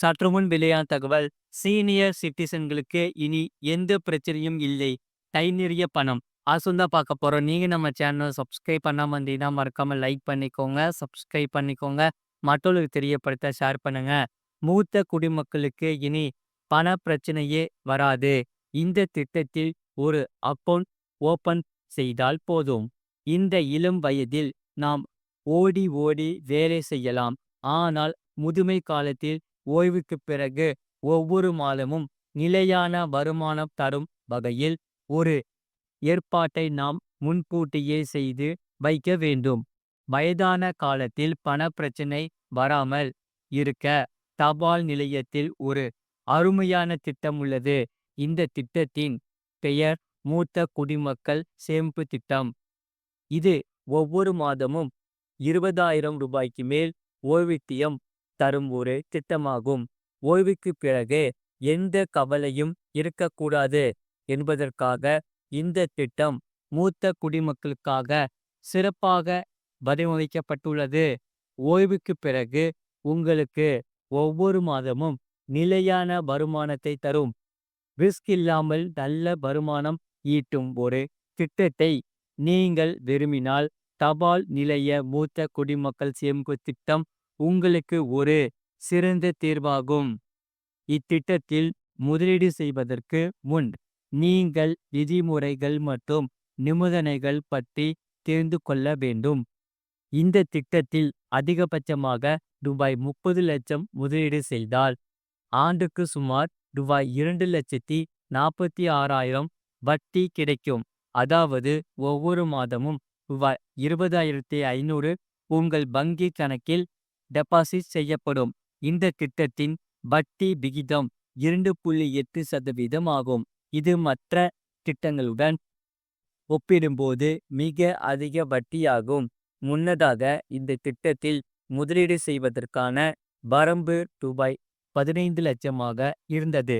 சற்று முன் வெளியான தகவல் சீனியர் சிட்டிசன்களுக்கு இனி எந்த பிரச்சனையும் இல்லை. கை நிறைய பணம். அசுந்தா பார்க்க போறோம். நீங்க நம்ம சேனலை சப்ஸ்கிரைப் பண்ணாம இருந்தீங்கன்னா மறக்காம லைக் பண்ணிக்கோங்க சப்ஸ்கிரைப் பண்ணிக்கோங்க. மற்றவர்களுக்கு தெரியப்படுத்த ஷேர் பண்ணுங்க. மூத்த குடிமக்களுக்கு இனி பண பிரச்சனையே வராது. இந்த திட்டத்தில் ஒரு அக்கவுண்ட் ஓபன் செய்தால் போதும். இந்த இளம் வயதில் நாம் ஓடி ஓடி வேலை செய்யலாம். ஆனால் முதுமை காலத்தில் ஓய்வுக்கு பிறகு ஒவ்வொரு மாதமும் நிலையான வருமானம் தரும் வகையில் ஒரு ஏற்பாட்டை நாம் முன்கூட்டியே செய்து வைக்க வேண்டும். வயதான காலத்தில் பண பிரச்சனை வராமல் இருக்க தபால் நிலையத்தில் ஒரு அருமையான திட்டம் உள்ளது. இந்த திட்டத்தின் பெயர் மூத்த குடிமக்கள் சேமிப்பு திட்டம். இது ஒவ்வொரு மாதமும் இருபதாயிரம் ரூபாய்க்கு மேல் ஓய்வூதியம் தரும் ஒரு திட்டமாகும். ஓய்வுக்கு பிறகு எந்த கவலையும் இருக்கக்கூடாது என்பதற்காக இந்த திட்டம் மூத்த குடிமக்களுக்காக சிறப்பாக வடிவமைக்கப்பட்டுள்ளது. ஓய்வுக்கு பிறகு உங்களுக்கு ஒவ்வொரு மாதமும் நிலையான வருமானத்தை தரும். ரிஸ்க் இல்லாமல் நல்ல வருமானம் ஈட்டும் ஒரு திட்டத்தை நீங்கள் விரும்பினால் தபால் நிலைய மூத்த குடிமக்கள் சேமிப்பு திட்டம் உங்களுக்கு ஒரு சிறந்த தீர்வாகும். இத்திட்டத்தில் முதலீடு செய்வதற்கு முன் நீங்கள் விதிமுறைகள் மற்றும் நிபந்தனைகள் பற்றி தெரிந்து கொள்ள வேண்டும். இந்த திட்டத்தில் அதிகபட்சமாக ரூபாய் முப்பது லட்சம் முதலீடு செய்தால் ஆண்டுக்கு சுமார் ரூபாய் இரண்டு லட்சத்தி நாற்பத்தி ஆறாயிரம் வட்டி கிடைக்கும். அதாவது ஒவ்வொரு மாதமும் ரூபாய் இருபதாயிரத்தி ஐநூறு உங்கள் வங்கி கணக்கில் டெபாசிட் செய்யப்படும். இந்த திட்டத்தின் வட்டி விகிதம் இரண்டு புள்ளி எட்டு சதவீதம் ஆகும். இது மற்ற திட்டங்களுடன் ஒப்பிடும்போது மிக அதிக வட்டியாகும். முன்னதாக இந்த திட்டத்தில் முதலீடு செய்வதற்கான வரம்பு ரூபாய் பதினைந்து லட்சமாக இருந்தது.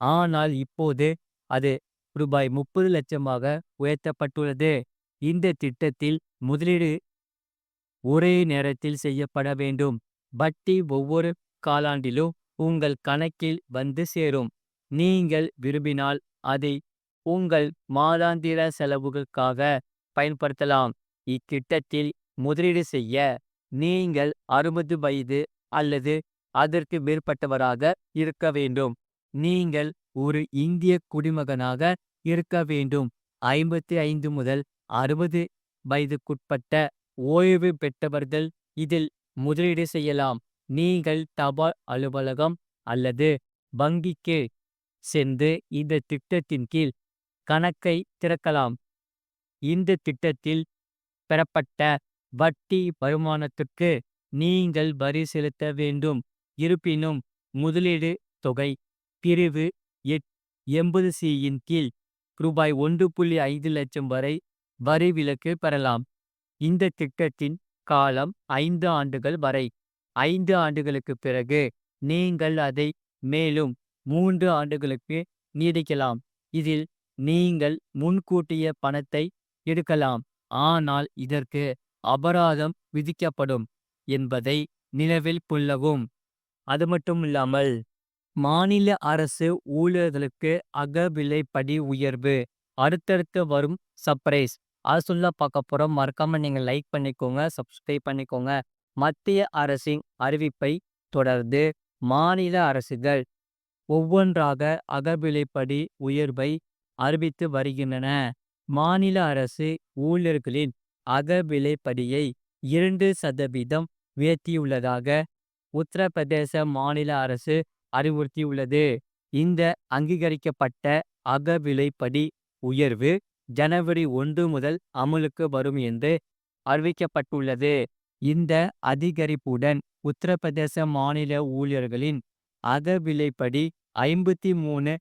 ஆனால் இப்போது அது ரூபாய் முப்பது லட்சமாக உயர்த்தப்பட்டுள்ளது. இந்த திட்டத்தில் முதலீடு ஒரே நேரத்தில் செய்யப்பட வேண்டும். வட்டி ஒவ்வொரு காலாண்டிலும் உங்கள் கணக்கில் வந்து சேரும். நீங்கள் விரும்பினால் அதை உங்கள் மாதாந்திர செலவுகளுக்காக பயன்படுத்தலாம். இத்திட்டத்தில் முதலீடு செய்ய நீங்கள் அறுபது வயது அல்லது அதற்கு மேற்பட்டவராக இருக்க வேண்டும். நீங்கள் ஒரு இந்திய குடிமகனாக இருக்க வேண்டும். ஐம்பத்தி ஐந்து முதல் அறுபது வயதுக்குட்பட்ட ஓய்வு பெற்றவர்கள் இதில் முதலீடு செய்யலாம். நீங்கள் தபால் அலுவலகம் அல்லது வங்கிக்கு சென்று இந்த திட்டத்தின் கீழ் கணக்கை திறக்கலாம். இந்த திட்டத்தில் பெறப்பட்ட வட்டி வருமானத்துக்கு நீங்கள் வரி செலுத்த வேண்டும். இருப்பினும் முதலீடு தொகை பிரிவு எட் எண்பது சியின் கீழ் ரூபாய் ஒன்று புள்ளி ஐந்து லட்சம் வரை வரி விலக்கு பெறலாம். இந்த திட்டத்தின் காலம் ஐந்து ஆண்டுகள் வரை. ஐந்து ஆண்டுகளுக்கு பிறகு நீங்கள் அதை மேலும் மூன்று ஆண்டுகளுக்கு நீடிக்கலாம். இதில் நீங்கள் முன்கூட்டிய பணத்தை எடுக்கலாம். ஆனால் இதற்கு அபராதம் விதிக்கப்படும் என்பதை நிலவில் கொள்ளவும். அது மட்டும் இல்லாமல் மாநில அரசு ஊழியர்களுக்கு அகவிலைப்படி உயர்வு அடுத்தடுத்து வரும் சர்ப்ரைஸ் அது சொல்ல பார்க்க போகிறோம் மறக்காமல் நீங்கள் லைக் பண்ணிக்கோங்க சப்ஸ்கிரைப் பண்ணிக்கோங்க. மத்திய அரசின் அறிவிப்பை தொடர்ந்து மாநில அரசுகள் ஒவ்வொன்றாக அகவிலைப்படி உயர்வை அறிவித்து வருகின்றன. மாநில அரசு ஊழியர்களின் அகவிலைப்படியை இரண்டு சதவீதம் உயர்த்தியுள்ளதாக உத்தரப்பிரதேச மாநில அரசு அறிவுறுத்தியுள்ளது. இந்த அங்கீகரிக்கப்பட்ட அகவிலைப்படி உயர்வு ஜனவரி ஒன்று முதல் அமலுக்கு வரும் என்று அறிவிக்கப்பட்டுள்ளது. இந்த அதிகரிப்புடன் உத்தரப்பிரதேச மாநில ஊழியர்களின் அகவிலைப்படி ஐம்பத்தி மூணு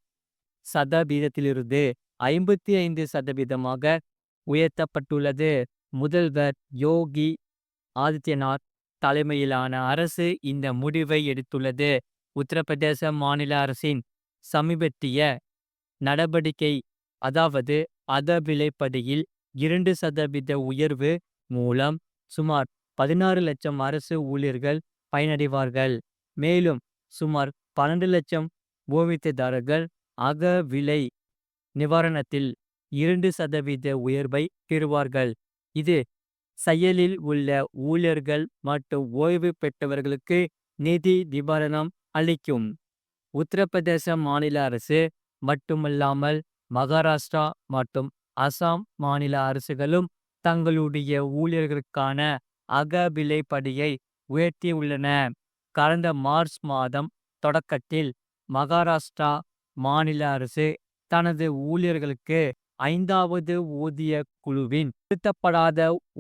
சதவீதத்திலிருந்து ஐம்பத்தி ஐந்து சதவீதமாக உயர்த்தப்பட்டுள்ளது. முதல்வர் யோகி ஆதித்யநாத் தலைமையிலான அரசு இந்த முடிவை எடுத்துள்ளது. உத்தரப்பிரதேச மாநில அரசின் சமீபத்திய நடவடிக்கை அதாவது அத விலைப்படியில் இரண்டு சதவீத உயர்வு மூலம் சுமார் பதினாறு லட்சம் அரசு ஊழியர்கள் பயனடைவார்கள். மேலும் சுமார் பன்னெண்டு லட்சம் ஓய்வூதியதாரர்கள் அக விலை நிவாரணத்தில் இரண்டு சதவீத உயர்வை பெறுவார்கள். இது செயலில் உள்ள ஊழியர்கள் மற்றும் ஓய்வு பெற்றவர்களுக்கு நிதி நிவாரணம் அளிக்கும். உத்தரப்பிரதேச மாநில அரசு மட்டுமல்லாமல் மகாராஷ்டிரா மற்றும் அசாம் மாநில அரசுகளும் தங்களுடைய ஊழியர்களுக்கான அகவிலைப்படியை உயர்த்தியுள்ளன. கடந்த மார்ச் மாதம் தொடக்கத்தில் மகாராஷ்டிரா மாநில அரசு தனது ஊழியர்களுக்கு ஐந்தாவது ஊதிய குழுவின் திருத்தப்படாத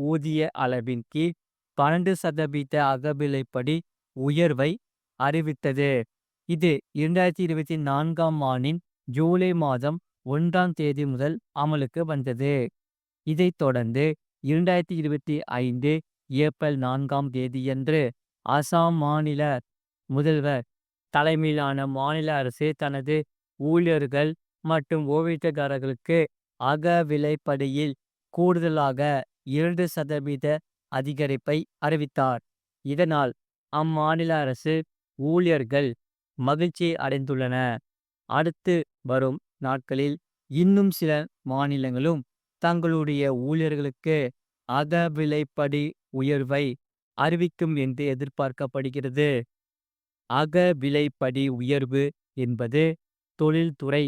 ஊதிய அளவின் கீழ் பன்னெண்டு சதவீத அகவிலைப்படி உயர்வை அறிவித்தது. இது இரண்டாயிரத்தி இருபத்தி நான்காம் ஆண்டின் ஜூலை மாதம் ஒன்றாம் தேதி முதல் அமலுக்கு வந்தது. இதைத் தொடர்ந்து இரண்டாயிரத்தி இருபத்தி ஐந்து ஏப்ரல் நான்காம் தேதியன்று அசாம் மாநில முதல்வர் தலைமையிலான மாநில அரசு தனது ஊழியர்கள் மற்றும் ஓய்வூதியதாரர்களுக்கு அக விலைப்படியில் கூடுதலாக இரண்டு சதவீத அதிகரிப்பை அறிவித்தார். இதனால் அம்மாநில அரசு ஊழியர்கள் மகிழ்ச்சி அடைந்துள்ளன அடுத்து வரும் நாட்களில் இன்னும் சில மாநிலங்களும் தங்களுடைய ஊழியர்களுக்கு அகவிலைப்படி உயர்வை அறிவிக்கும் என்று எதிர்பார்க்கப்படுகிறது. அக விலைப்படி உயர்வு என்பது தொழில்துறை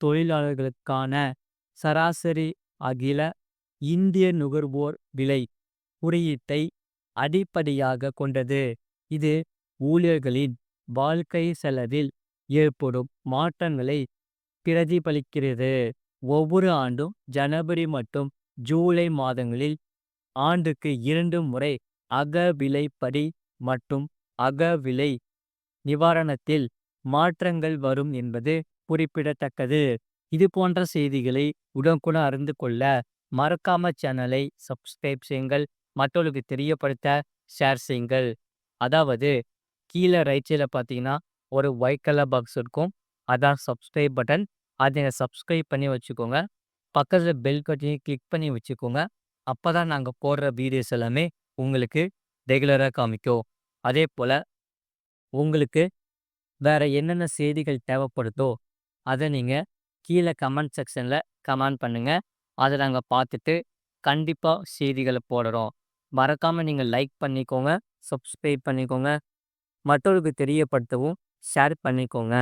தொழிலாளர்களுக்கான சராசரி அகில இந்திய நுகர்வோர் விலை குறியீட்டை அடிப்படையாக கொண்டது. இது ஊழியர்களின் வாழ்க்கை செலவில் ஏற்படும் மாற்றங்களை பிரதிபலிக்கிறது. ஒவ்வொரு ஆண்டும் ஜனவரி மற்றும் ஜூலை மாதங்களில் ஆண்டுக்கு இரண்டு முறை அகவிலைப்படி மற்றும் அக விலை நிவாரணத்தில் மாற்றங்கள் வரும் என்பது குறிப்பிடத்தக்கது. இது போன்ற செய்திகளை உடனுக்குடன் அறிந்து கொள்ள மறக்காம சேனலை சப்ஸ்கிரைப் செய்யுங்கள். மற்றவர்களுக்கு தெரியப்படுத்த ஷேர் செய்யுங்கள். அதாவது கீழே ரைட் சைடில் பார்த்தீங்கன்னா ஒரு ஒயிட் கலர் பாக்ஸ் இருக்கும். அதான் சப்ஸ்கிரைப் பட்டன் அதை சப்ஸ்கிரைப் பண்ணி வச்சுக்கோங்க. பக்கத்தில் பெல் பட்டனையும் கிளிக் பண்ணி வச்சுக்கோங்க. அப்போ தான் நாங்கள் போடுற வீடியோஸ் எல்லாமே உங்களுக்கு ரெகுலராக காமிக்கும். அதே போல் உங்களுக்கு வேற என்னென்ன செய்திகள் தேவைப்படுதோ அதை நீங்கள் கீழே கமெண்ட் செக்ஷனில் கமெண்ட் பண்ணுங்கள் அதை நாங்கள் பார்த்துட்டு கண்டிப்பாக செய்திகளை போடுறோம். மறக்காமல் நீங்கள் லைக் பண்ணிக்கோங்க சப்ஸ்கிரைப் பண்ணிக்கோங்க. மற்றவர்களுக்கு தெரியப்படுத்தவும் ஷேர் பண்ணிக்கோங்க.